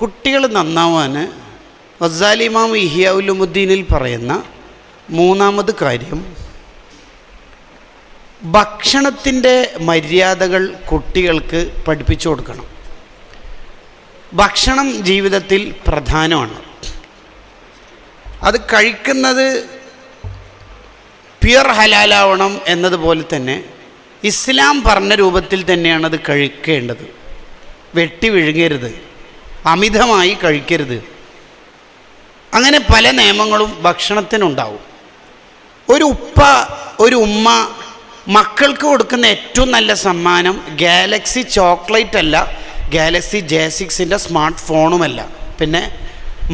കുട്ടികൾ നന്നാവാൻ വസാലിമാം ഇഹിയാവുലുമുദ്ദീനിൽ പറയുന്ന മൂന്നാമത് കാര്യം ഭക്ഷണത്തിന്റെ മര്യാദകൾ കുട്ടികൾക്ക് പഠിപ്പിച്ചു കൊടുക്കണം. ഭക്ഷണം ജീവിതത്തിൽ പ്രധാനമാണ്. അത് കഴിക്കുന്നത് പ്യുർ ഹലാലാവണം എന്നതുപോലെ തന്നെ ഇസ്ലാം പറഞ്ഞ രൂപത്തിൽ തന്നെയാണ് അത് കഴിക്കേണ്ടത്. വെട്ടി വിഴുങ്ങരുത്. അമിതമായി കഴിക്കരുത്. അങ്ങനെ പല നിയമങ്ങളും ഭക്ഷണത്തിനുണ്ടാവും. ഒരു ഉപ്പ ഒരു ഉമ്മ മക്കൾക്ക് കൊടുക്കുന്ന ഏറ്റവും നല്ല സമ്മാനം ഗാലക്സി ചോക്ലേറ്റ് അല്ല ഗാലക്സി ജെ സിക്സിന്റെ സ്മാർട്ട് ഫോണുമല്ല പിന്നെ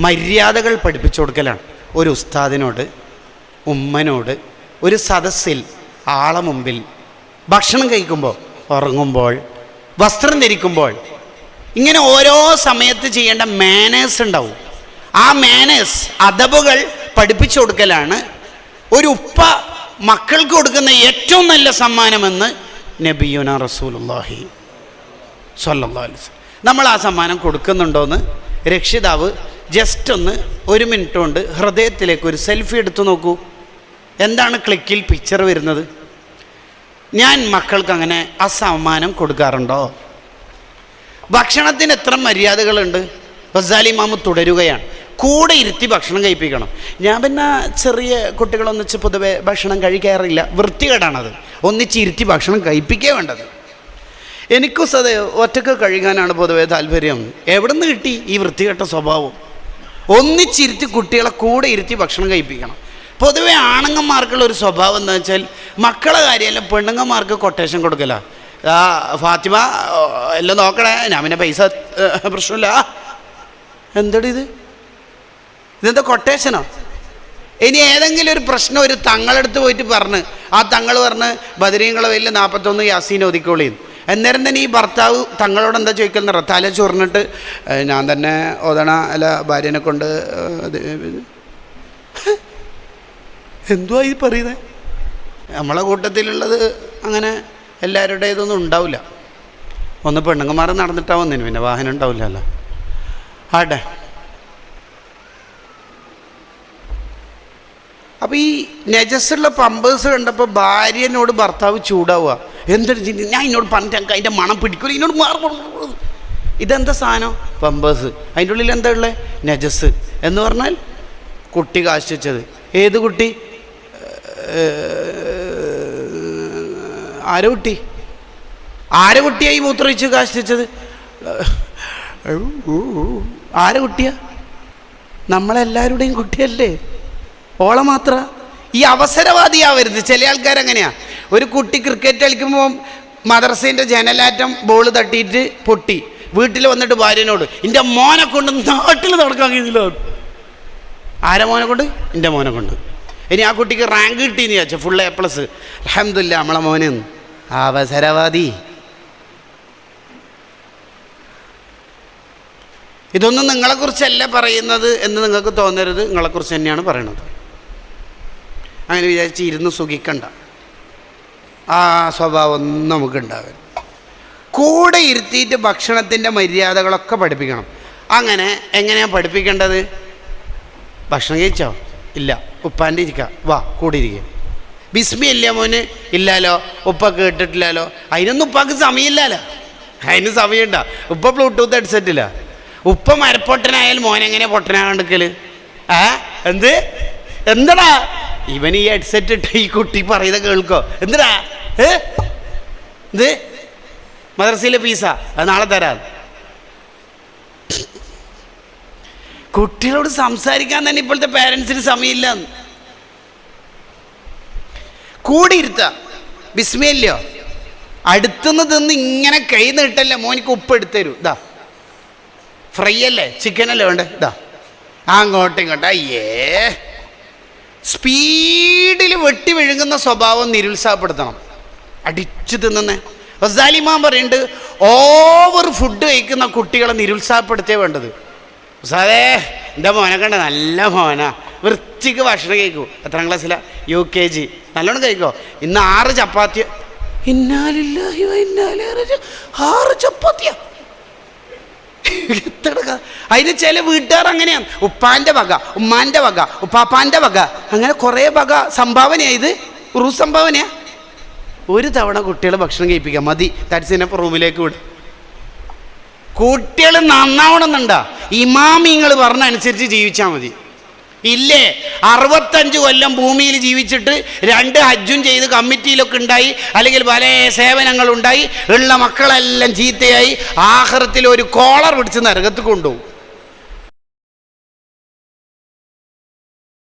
മര്യാദകൾ പഠിപ്പിച്ചു കൊടുക്കലാണ്. ഒരു ഉസ്താദിനോട് ഉമ്മനോട് ഒരു സദസ്സിൽ ആളെ മുമ്പിൽ ഭക്ഷണം കഴിക്കുമ്പോൾ ഉറങ്ങുമ്പോൾ വസ്ത്രം ധരിക്കുമ്പോൾ ഇങ്ങനെ ഓരോ സമയത്ത് ചെയ്യേണ്ട മാനേഴ്സ് ഉണ്ടാവും. ആ മാനേഴ്സ് അതബുകൾ പഠിപ്പിച്ചു കൊടുക്കലാണ് ഒരു ഉപ്പ മക്കൾക്ക് കൊടുക്കുന്ന ഏറ്റവും നല്ല സമ്മാനമെന്ന് നബിയുന അലൈഹി വസല്ലം. നമ്മൾ ആ സമ്മാനം കൊടുക്കുന്നുണ്ടോയെന്ന് രക്ഷിതാവ് ജസ്റ്റ് ഒന്ന് ഒരു മിനിറ്റ് കൊണ്ട് ഹൃദയത്തിലേക്ക് ഒരു സെൽഫി എടുത്തു നോക്കൂ. എന്താണ് ക്ലിക്കിൽ പിക്ചർ വരുന്നത്? ഞാൻ മക്കൾക്ക് അങ്ങനെ ആ സമ്മാനം കൊടുക്കാറുണ്ടോ? ഭക്ഷണത്തിന് എത്ര മര്യാദകളുണ്ട്? ഗസാലി മാമു തുടരുകയാണ്. കൂടെ ഇരുത്തി ഭക്ഷണം കഴിപ്പിക്കണം. ഞാൻ പിന്നെ ചെറിയ കുട്ടികളൊന്നിച്ച് പൊതുവെ ഭക്ഷണം കഴിക്കാറില്ല. വൃത്തികേടാണത്. ഒന്നിച്ച് ഇരുത്തി ഭക്ഷണം കഴിപ്പിക്കേ വേണ്ടത്. എനിക്കും സത് ഒറ്റയ്ക്ക് കഴുകാനാണ് പൊതുവെ താല്പര്യം. എവിടെ നിന്ന് കിട്ടി ഈ വൃത്തികെട്ട സ്വഭാവം? ഒന്നിച്ചിരുത്തി കുട്ടികളെ കൂടെ ഇരുത്തി ഭക്ഷണം കഴിപ്പിക്കണം. പൊതുവെ ആണുങ്ങന്മാർക്കുള്ള ഒരു സ്വഭാവം എന്താ വെച്ചാൽ മക്കളെ കാര്യമല്ല പെണ്ണുങ്ങന്മാർക്ക് കൊട്ടേഷൻ കൊടുക്കല. ആ ഫാത്തിമ എല്ലാം നോക്കണേ. ഞാൻ പിന്നെ പൈസ പ്രശ്നമില്ല. എന്തടി ഇത്? ഇതെന്താ കൊട്ടേഷനോ ഇനി ഏതെങ്കിലും ഒരു പ്രശ്നം ഒരു തങ്ങളെടുത്ത് പോയിട്ട് പറഞ്ഞ് ആ തങ്ങൾ പറഞ്ഞ് ബദരീങ്ങളെ വലിയ നാൽപ്പത്തൊന്ന് യാസീൻ ഒതുക്കോളിയും അന്നേരം തന്നെ ഈ ഭർത്താവ് തങ്ങളോട് എന്താ ചോദിക്കുന്ന തല ചൊറിഞ്ഞിട്ട് ഞാൻ തന്നെ ഓതണ അല്ല ഭാര്യനെ കൊണ്ട് എന്തുവാ ഈ പറയുന്നത് നമ്മളെ കൂട്ടത്തിലുള്ളത് അങ്ങനെ എല്ലാവരുടേതൊന്നും ഉണ്ടാവില്ല. ഒന്ന് പെണ്ണുങ്ങന്മാർ നടന്നിട്ടാ വന്നിന് പിന്നെ വാഹനം ഉണ്ടാവില്ലല്ലോ. ആട്ടെ. അപ്പോൾ ഈ നെജസ്സുള്ള പമ്പേഴ്സ് കണ്ടപ്പോൾ ഭാര്യനോട് ഭർത്താവ് ചൂടാവുക. എന്തൊരു ചിന്തി? ഞാൻ എന്നോട് പറഞ്ഞിട്ട് എനിക്ക് അതിന്റെ മണം പിടിക്കില്ല എന്നോട് മാറി ഇതെന്താ സാധനം? പമ്പേഴ്സ്. അതിന്റെ ഉള്ളിൽ എന്താ ഉള്ളത് നജസ് എന്ന് പറഞ്ഞാൽ കുട്ടി കാശിച്ചത് ഏത് കുട്ടി? ആരെ കുട്ടി? ആരെ കുട്ടിയായി മൂത്രമൊഴിച്ച് കാശിച്ചത് ആരെ കുട്ടിയാ? നമ്മളെല്ലാവരുടെയും കുട്ടിയല്ലേ? ഓളെ മാത്ര. ഈ അവസരവാദിയാവരുത് ചില ആൾക്കാരങ്ങനെയാ. ഒരു കുട്ടി ക്രിക്കറ്റ് കളിക്കുമ്പോൾ മദർസേന്റെ ജനലാറ്റം ബോൾ തട്ടിയിട്ട് പൊട്ടി. വീട്ടിൽ വന്നിട്ട് ഭാര്യനോട് എന്റെ മോനെ കൊണ്ട് നാട്ടിൽ നടക്കാൻ കഴിയുന്നില്ല. ആരെ മോനെ കൊണ്ട്? എന്റെ മോനെ കൊണ്ട്. ഇനി ആ കുട്ടിക്ക് റാങ്ക് കിട്ടിയെന്ന് ചോദിച്ചാൽ ഫുൾ എ പ്ലസ്. അഹമ്മദില്ല നമ്മളെ മോനെ അവസരവാദി. ഇതൊന്നും നിങ്ങളെക്കുറിച്ചല്ല പറയുന്നത് എന്ന് നിങ്ങൾക്ക് തോന്നരുത്. നിങ്ങളെക്കുറിച്ച് തന്നെയാണ് പറയണത്. അങ്ങനെ വിചാരിച്ച് ഇരുന്ന് സുഖിക്കണ്ട. ആ സ്വഭാവം ഒന്നും നമുക്ക് ഉണ്ടാകരുത് കൂടെ ഇരുത്തിയിട്ട് ഭക്ഷണത്തിന്റെ മര്യാദകളൊക്കെ പഠിപ്പിക്കണം. അങ്ങനെ എങ്ങനെയാണ് പഠിപ്പിക്കേണ്ടത്? ഭക്ഷണം കഴിച്ചോ? ഇല്ല. ഉപ്പാന്റെ ഇരിക്കുക വാ കൂടെ ഇരിക്കുക ബിസ്മി ഇല്ല മോന് ഇല്ലാലോ? ഉപ്പ കേട്ടിട്ടില്ലല്ലോ അതിനൊന്നും ഉപ്പാക്ക് സമയമില്ലല്ലോ അതിന് സമയമുണ്ട? ഉപ്പ ബ്ലൂടൂത്ത് ഹെഡ്സെറ്റില്ല ഉപ്പ മരപ്പൊട്ടനായാൽ മോൻ എങ്ങനെ പൊട്ടനാകണ്ടിക്കൽ ആ? എന്ത്? എന്തടാ? ഇവൻ ഈ ഹെഡ്സെറ്റ് ഇട്ട് ഈ കുട്ടി പറയുന്നത് കേൾക്കോ? എന്തടാ ഏ? ഇത് മദ്രസയിലെ ഫീസാ? അത് നാളെ തരാം. കുട്ടികളോട് സംസാരിക്കാൻ തന്നെ ഇപ്പോഴത്തെ പേരൻസിന് സമയമില്ല കൂടി ഇരുത്ത ബിസ്മയില്ലോ അടുത്തുനിന്ന് തിന്ന് ഇങ്ങനെ കൈ നീട്ടല്ലേ മോനിക്ക് ഉപ്പ് എടുത്തരൂ തരൂ. ഇതാ ഫ്രൈ അല്ലേ? ചിക്കൻ അല്ലേ വേണ്ടേ? ഇതാ അങ്ങോട്ടും ഇങ്ങോട്ട്. അയ്യേ. സ്പീഡിൽ വെട്ടി വിഴുങ്ങുന്ന സ്വഭാവം നിരുത്സാഹപ്പെടുത്തണം. അടിച്ചു തിന്നുന്നേ. വസാലിമാൻ പറയുന്നുണ്ട് ഓവർ ഫുഡ് കഴിക്കുന്ന കുട്ടികളെ നിരുത്സാഹപ്പെടുത്തേ വേണ്ടത്. സാറേ എന്റെ മോനെ കണ്ട? നല്ല മോനാ. വൃത്തിക്ക് ഭക്ഷണം കഴിക്കൂ. എത്രാം ക്ലാസ്സിലാണ് യു കെ ജി നല്ലോണം കഴിക്കോ? ഇന്ന് ആറ് ചപ്പാത്തി ആറ് ചപ്പാത്തിയ. അതിന് ചില വീട്ടുകാർ അങ്ങനെയാണ്. ഉപ്പാന്റെ വക ഉമ്മാന്റെ വക ഉപ്പാപ്പാന്റെ വക. അങ്ങനെ കുറേ വക സംഭാവനയാ ഇത്. ഉറു സംഭാവനയാ. ഒരു തവണ കുട്ടികളെ ഭക്ഷണം കഴിപ്പിക്കാം. മതി. തരിസിനെ റൂമിലേക്ക് വിടും. കുട്ടികൾ നന്നാവണമെന്നുണ്ടാ. ഇമാമിങ്ങൾ പറഞ്ഞ അനുസരിച്ച് ജീവിച്ചാൽ മതി. ഇല്ലേ? അറുപത്തഞ്ച് കൊല്ലം ഭൂമിയിൽ ജീവിച്ചിട്ട് രണ്ട് ഹജ്ജും ചെയ്ത് കമ്മിറ്റിയിലൊക്കെ ഉണ്ടായി അല്ലെങ്കിൽ പല സേവനങ്ങളുണ്ടായി ഉള്ള മക്കളെല്ലാം ചീത്തയായി ആഹ്റത്തിൽ ഒരു കോളർ പിടിച്ച് നരകത്ത് കൊണ്ടുപോകും.